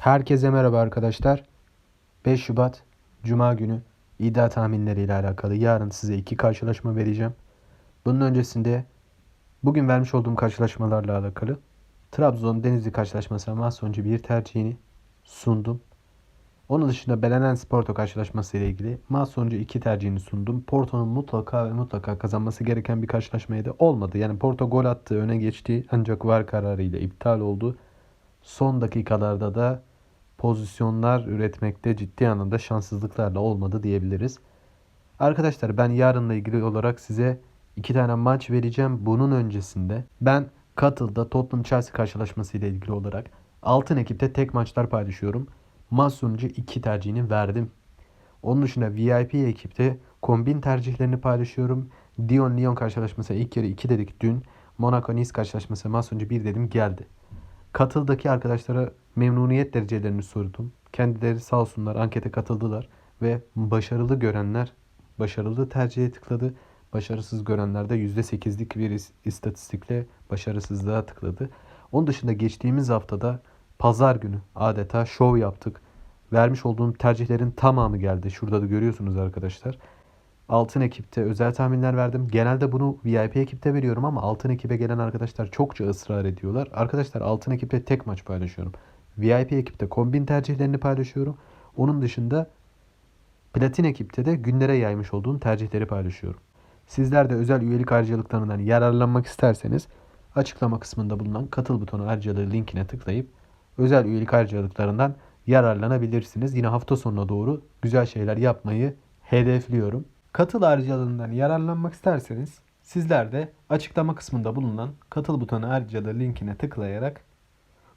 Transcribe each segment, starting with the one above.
Herkese merhaba arkadaşlar. 5 Şubat Cuma günü iddia tahminleri ile alakalı yarın size iki karşılaşma vereceğim. Bunun öncesinde bugün vermiş olduğum karşılaşmalarla alakalı Trabzon Denizli karşılaşmasına maç sonucu bir tercihini sundum. Onun dışında Belenen Sporto karşılaşması ile ilgili maç sonucu iki tercihini sundum. Porto'nun mutlaka ve mutlaka kazanması gereken bir karşılaşmaydı. Olmadı. Yani Porto gol attı, öne geçti ancak var kararıyla iptal oldu. Son dakikalarda da pozisyonlar üretmekte ciddi anlamda şanssızlıklarla olmadı diyebiliriz. Arkadaşlar ben yarınla ilgili olarak size iki tane maç vereceğim. Bunun öncesinde ben Katıl'da Tottenham Chelsea karşılaşması ile ilgili olarak altın ekipte tek maçlar paylaşıyorum. Maç sonucu iki tercihini verdim. Onun dışında VIP ekipte kombin tercihlerini paylaşıyorum. Dion Lyon karşılaşması ilk yarı 2 dedik dün. Monaco Nice karşılaşması maç sonucu 1 dedim geldi. Katıldaki arkadaşlara memnuniyet derecelerini sordum. Kendileri sağ olsunlar ankete katıldılar ve başarılı görenler başarılı tercihe tıkladı. Başarısız görenler de %8'lik bir is- istatistikle başarısızlığa tıkladı. Onun dışında geçtiğimiz haftada pazar günü adeta şov yaptık. Vermiş olduğum tercihlerin tamamı geldi. Şurada da görüyorsunuz arkadaşlar. Altın ekipte özel tahminler verdim. Genelde bunu VIP ekipte veriyorum ama altın ekibe gelen arkadaşlar çokça ısrar ediyorlar. Arkadaşlar altın ekipte tek maç paylaşıyorum. VIP ekipte kombin tercihlerini paylaşıyorum. Onun dışında platin ekipte de günlere yaymış olduğum tercihleri paylaşıyorum. Sizler de özel üyelik harcalıklarından yararlanmak isterseniz açıklama kısmında bulunan katıl butonu harcalığı linkine tıklayıp özel üyelik harcalıklarından yararlanabilirsiniz. Yine hafta sonuna doğru güzel şeyler yapmayı hedefliyorum. Katıl harcalığından yararlanmak isterseniz sizler de açıklama kısmında bulunan katıl butonu harcalığı linkine tıklayarak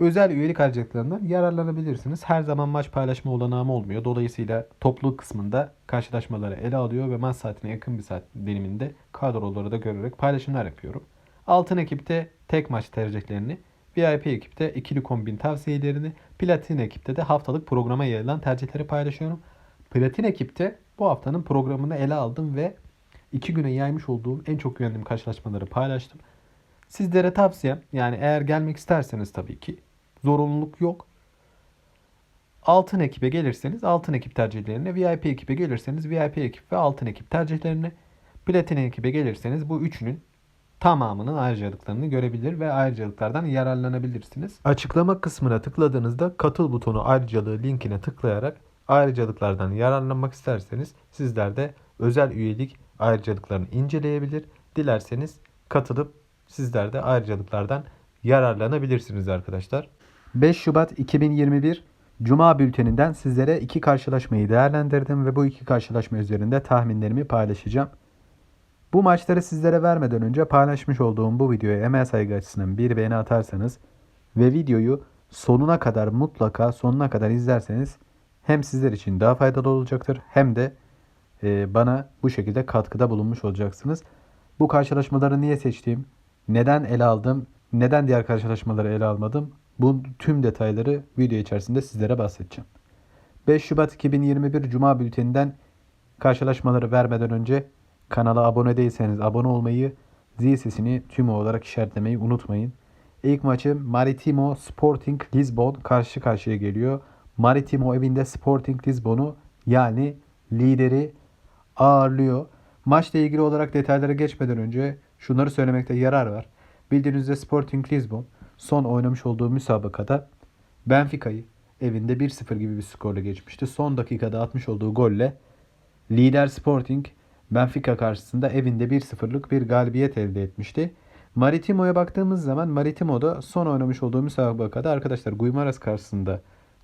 özel üyelik harcalıklarından yararlanabilirsiniz. Her zaman maç paylaşma olanağım olmuyor. Dolayısıyla topluluk kısmında karşılaşmaları ele alıyor ve maç saatine yakın bir saat diliminde kadroları da görerek paylaşımlar yapıyorum. Altın ekipte tek maç tercihlerini, VIP ekipte ikili kombin tavsiyelerini, platin ekipte de haftalık programa yayılan tercihleri paylaşıyorum. Platin ekipte bu haftanın programını ele aldım ve iki güne yaymış olduğum en çok güvendiğim karşılaşmaları paylaştım. Sizlere tavsiyem yani eğer gelmek isterseniz tabii ki zorunluluk yok. Altın ekibe gelirseniz altın ekip tercihlerini, VIP ekibe gelirseniz VIP ekip ve altın ekip tercihlerini, platin ekibe gelirseniz bu üçünün tamamının ayrıcalıklarını görebilir ve ayrıcalıklardan yararlanabilirsiniz. Açıklama kısmına tıkladığınızda katıl butonu ayrıcalığı linkine tıklayarak ayrıcalıklardan yararlanmak isterseniz sizler de özel üyelik ayrıcalıklarını inceleyebilir. Dilerseniz katılıp sizler de ayrıcalıklardan yararlanabilirsiniz arkadaşlar. 5 Şubat 2021 Cuma bülteninden sizlere iki karşılaşmayı değerlendirdim ve bu iki karşılaşma üzerinde tahminlerimi paylaşacağım. Bu maçları sizlere vermeden önce paylaşmış olduğum bu videoya emel saygı açısından bir beğeni atarsanız ve videoyu sonuna kadar mutlaka sonuna kadar izlerseniz hem sizler için daha faydalı olacaktır hem de e, bana bu şekilde katkıda bulunmuş olacaksınız. Bu karşılaşmaları niye seçtiğim, neden ele aldım, neden diğer karşılaşmaları ele almadım bu tüm detayları video içerisinde sizlere bahsedeceğim. 5 Şubat 2021 Cuma bülteninden karşılaşmaları vermeden önce kanala abone değilseniz abone olmayı, zil sesini tüm olarak işaretlemeyi unutmayın. İlk maçı Maritimo Sporting Lisbon karşı karşıya geliyor. Maritimo evinde Sporting Lisbon'u yani lideri ağırlıyor. Maçla ilgili olarak detaylara geçmeden önce şunları söylemekte yarar var. Bildiğiniz üzere Sporting Lisbon son oynamış olduğu müsabakada Benfica'yı evinde 1-0 gibi bir skorla geçmişti. Son dakikada atmış olduğu golle lider Sporting Benfica karşısında evinde 1-0'lık bir galibiyet elde etmişti. Maritimo'ya baktığımız zaman Maritimo'da son oynamış olduğu müsabakada arkadaşlar Guimaras karşısında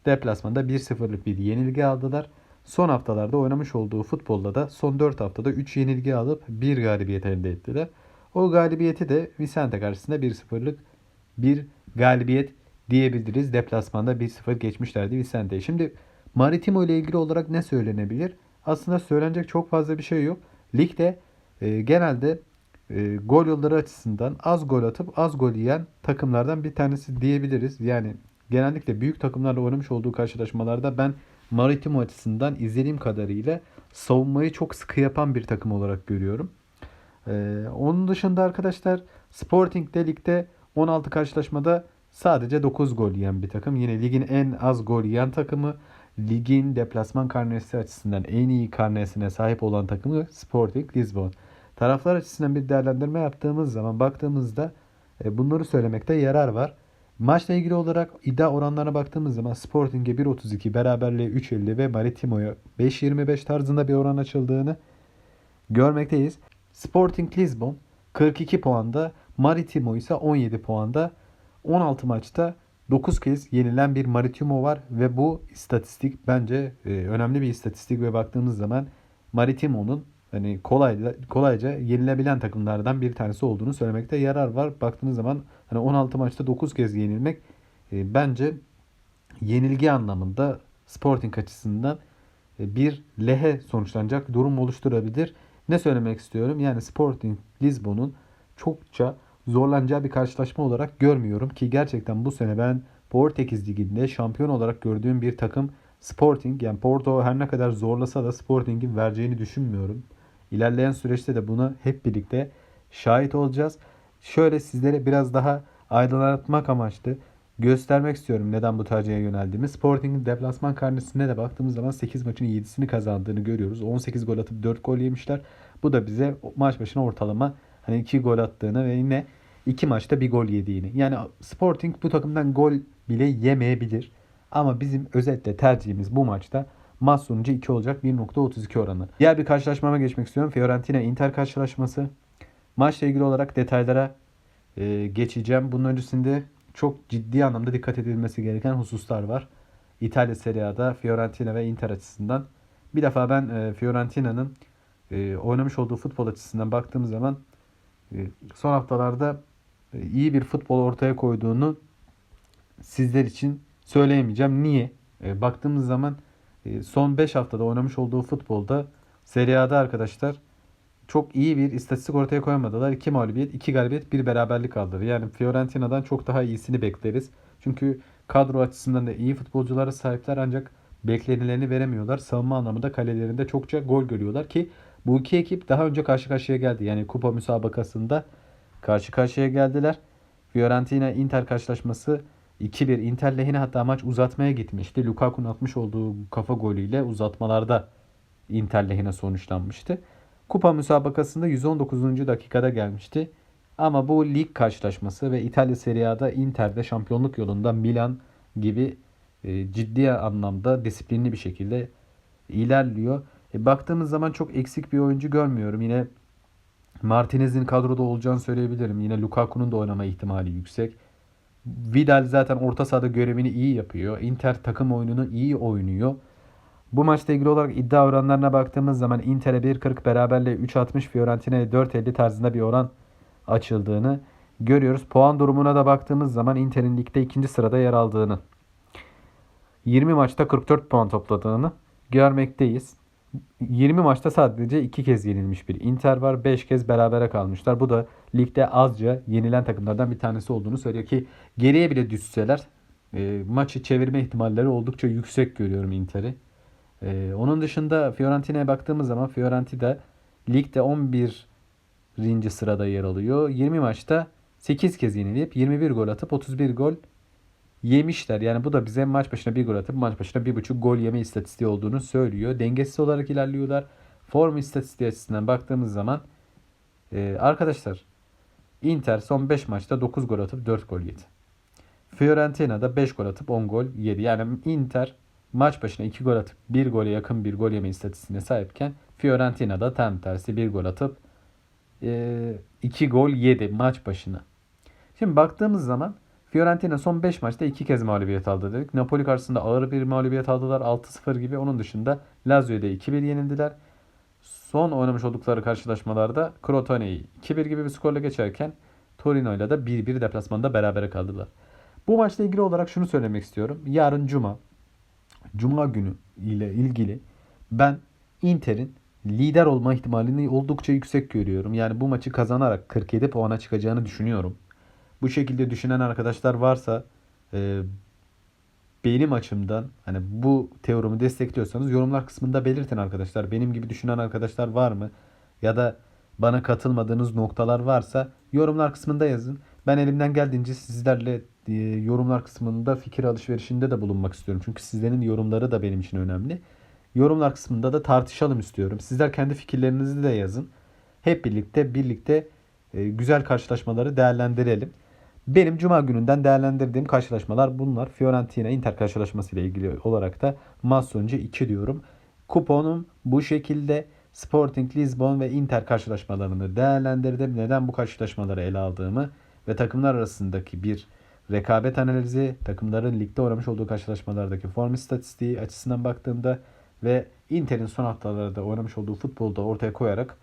deplasmanda 1-0'lık bir yenilgi aldılar. Son haftalarda oynamış olduğu futbolda da son 4 haftada 3 yenilgi alıp 1 galibiyet elde ettiler. O galibiyeti de Vicente karşısında 1-0'lık bir galibiyet diyebiliriz. Deplasmanda 1-0 geçmişlerdi Vicente'ye. Şimdi Maritimo ile ilgili olarak ne söylenebilir? Aslında söylenecek çok fazla bir şey yok. Ligde e, genelde e, gol yolları açısından az gol atıp az gol yiyen takımlardan bir tanesi diyebiliriz. Yani genellikle büyük takımlarla oynamış olduğu karşılaşmalarda ben Maritimo açısından izlediğim kadarıyla savunmayı çok sıkı yapan bir takım olarak görüyorum. Ee, onun dışında arkadaşlar Sporting de ligde 16 karşılaşmada sadece 9 gol yiyen bir takım. Yine ligin en az gol yiyen takımı. Ligin deplasman karnesi açısından en iyi karnesine sahip olan takımı Sporting Lisbon. Taraflar açısından bir değerlendirme yaptığımız zaman baktığımızda e, bunları söylemekte yarar var. Maçla ilgili olarak iddia oranlarına baktığımız zaman Sporting'e 1.32, beraberliğe 3.50 ve Maritimo'ya 5.25 tarzında bir oran açıldığını görmekteyiz. Sporting Lisbon 42 puanda, Maritimo ise 17 puanda. 16 maçta 9 kez yenilen bir Maritimo var ve bu istatistik bence e, önemli bir istatistik ve baktığımız zaman Maritimo'nun hani kolay kolayca yenilebilen takımlardan bir tanesi olduğunu söylemekte yarar var. Baktığınız zaman hani 16 maçta 9 kez yenilmek e, bence yenilgi anlamında Sporting açısından e, bir lehe sonuçlanacak durum oluşturabilir. Ne söylemek istiyorum? Yani Sporting Lisbon'un çokça zorlanacağı bir karşılaşma olarak görmüyorum ki gerçekten bu sene ben Portekiz Ligi'nde şampiyon olarak gördüğüm bir takım Sporting yani Porto her ne kadar zorlasa da Sporting'in vereceğini düşünmüyorum. İlerleyen süreçte de buna hep birlikte şahit olacağız. Şöyle sizlere biraz daha aydınlatmak amaçlı göstermek istiyorum neden bu tercihe yöneldiğimi. Sporting'in deplasman karnesine de baktığımız zaman 8 maçın 7'sini kazandığını görüyoruz. 18 gol atıp 4 gol yemişler. Bu da bize maç başına ortalama hani 2 gol attığını ve yine 2 maçta 1 gol yediğini. Yani Sporting bu takımdan gol bile yemeyebilir. Ama bizim özetle tercihimiz bu maçta maç sonucu 2 olacak 1.32 oranı. Diğer bir karşılaşmama geçmek istiyorum. Fiorentina Inter karşılaşması. Maçla ilgili olarak detaylara e, geçeceğim. Bunun öncesinde çok ciddi anlamda dikkat edilmesi gereken hususlar var. İtalya Serie A'da Fiorentina ve Inter açısından. Bir defa ben e, Fiorentina'nın e, oynamış olduğu futbol açısından baktığım zaman son haftalarda e, iyi bir futbol ortaya koyduğunu sizler için söyleyemeyeceğim. Niye? E, baktığımız zaman e, son 5 haftada oynamış olduğu futbolda Serie A'da arkadaşlar çok iyi bir istatistik ortaya koyamadılar. 2 mağlubiyet, 2 galibiyet, 1 beraberlik aldılar. Yani Fiorentina'dan çok daha iyisini bekleriz. Çünkü kadro açısından da iyi futbolculara sahipler ancak beklenileni veremiyorlar. Savunma anlamında kalelerinde çokça gol görüyorlar ki bu iki ekip daha önce karşı karşıya geldi. Yani kupa müsabakasında karşı karşıya geldiler. Fiorentina Inter karşılaşması 2-1 Inter lehine hatta maç uzatmaya gitmişti. Lukaku'nun atmış olduğu kafa golüyle uzatmalarda Inter lehine sonuçlanmıştı. Kupa müsabakasında 119. dakikada gelmişti. Ama bu lig karşılaşması ve İtalya Serie A'da Inter'de şampiyonluk yolunda Milan gibi e, ciddi anlamda disiplinli bir şekilde ilerliyor. E, baktığımız zaman çok eksik bir oyuncu görmüyorum. Yine Martinez'in kadroda olacağını söyleyebilirim. Yine Lukaku'nun da oynama ihtimali yüksek. Vidal zaten orta sahada görevini iyi yapıyor. Inter takım oyununu iyi oynuyor. Bu maçla ilgili olarak iddia oranlarına baktığımız zaman Inter'e 1.40 beraberle 3.60 Fiorentina'ya 4.50 tarzında bir oran açıldığını görüyoruz. Puan durumuna da baktığımız zaman Inter'in ligde ikinci sırada yer aldığını 20 maçta 44 puan topladığını görmekteyiz. 20 maçta sadece 2 kez yenilmiş bir Inter var. 5 kez berabere kalmışlar. Bu da ligde azca yenilen takımlardan bir tanesi olduğunu söylüyor ki geriye bile düşseler e, maçı çevirme ihtimalleri oldukça yüksek görüyorum Inter'i. E, onun dışında Fiorentina'ya baktığımız zaman Fiorentina ligde 11. sırada yer alıyor. 20 maçta 8 kez yenilip 21 gol atıp 31 gol yemişler. Yani bu da bize maç başına bir gol atıp maç başına bir buçuk gol yeme istatistiği olduğunu söylüyor. Dengesiz olarak ilerliyorlar. Form istatistiği açısından baktığımız zaman e, arkadaşlar Inter son 5 maçta 9 gol atıp 4 gol yedi. Fiorentina da 5 gol atıp 10 gol yedi. Yani Inter maç başına 2 gol atıp 1 gole yakın bir gol yeme istatistiğine sahipken Fiorentina da tam tersi 1 gol atıp 2 e, gol yedi maç başına. Şimdi baktığımız zaman Fiorentina son 5 maçta 2 kez mağlubiyet aldı dedik. Napoli karşısında ağır bir mağlubiyet aldılar 6-0 gibi. Onun dışında Lazio'da 2-1 yenildiler. Son oynamış oldukları karşılaşmalarda Crotone'yi 2-1 gibi bir skorla geçerken Torino ile de 1-1 deplasmanda berabere kaldılar. Bu maçla ilgili olarak şunu söylemek istiyorum. Yarın Cuma, Cuma günü ile ilgili ben Inter'in lider olma ihtimalini oldukça yüksek görüyorum. Yani bu maçı kazanarak 47 puana çıkacağını düşünüyorum. Bu şekilde düşünen arkadaşlar varsa e, benim açımdan hani bu teorimi destekliyorsanız yorumlar kısmında belirtin arkadaşlar. Benim gibi düşünen arkadaşlar var mı? Ya da bana katılmadığınız noktalar varsa yorumlar kısmında yazın. Ben elimden geldiğince sizlerle e, yorumlar kısmında fikir alışverişinde de bulunmak istiyorum. Çünkü sizlerin yorumları da benim için önemli. Yorumlar kısmında da tartışalım istiyorum. Sizler kendi fikirlerinizi de yazın. Hep birlikte birlikte e, güzel karşılaşmaları değerlendirelim. Benim cuma gününden değerlendirdiğim karşılaşmalar bunlar. Fiorentina Inter karşılaşması ile ilgili olarak da maç sonucu 2 diyorum. Kuponum bu şekilde. Sporting Lisbon ve Inter karşılaşmalarını değerlendirdim. Neden bu karşılaşmaları ele aldığımı ve takımlar arasındaki bir rekabet analizi, takımların ligde oynamış olduğu karşılaşmalardaki form istatistiği açısından baktığımda ve Inter'in son haftalarda oynamış olduğu futbolda ortaya koyarak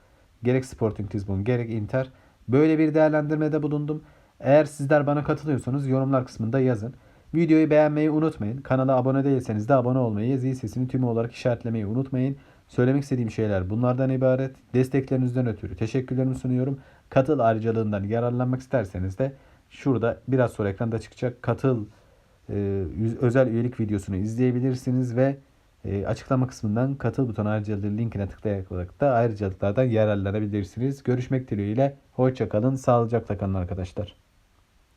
gerek Sporting Lisbon gerek Inter böyle bir değerlendirmede bulundum. Eğer sizler bana katılıyorsanız yorumlar kısmında yazın. Videoyu beğenmeyi unutmayın. Kanala abone değilseniz de abone olmayı, zil sesini tümü olarak işaretlemeyi unutmayın. Söylemek istediğim şeyler bunlardan ibaret. Desteklerinizden ötürü teşekkürlerimi sunuyorum. Katıl ayrıcalığından yararlanmak isterseniz de şurada biraz sonra ekranda çıkacak katıl e, özel üyelik videosunu izleyebilirsiniz ve e, açıklama kısmından katıl butonu ayrıcalığı linkine tıklayarak da ayrıcalıklardan yararlanabilirsiniz. Görüşmek dileğiyle. Hoşça kalın. Sağlıcakla kalın arkadaşlar.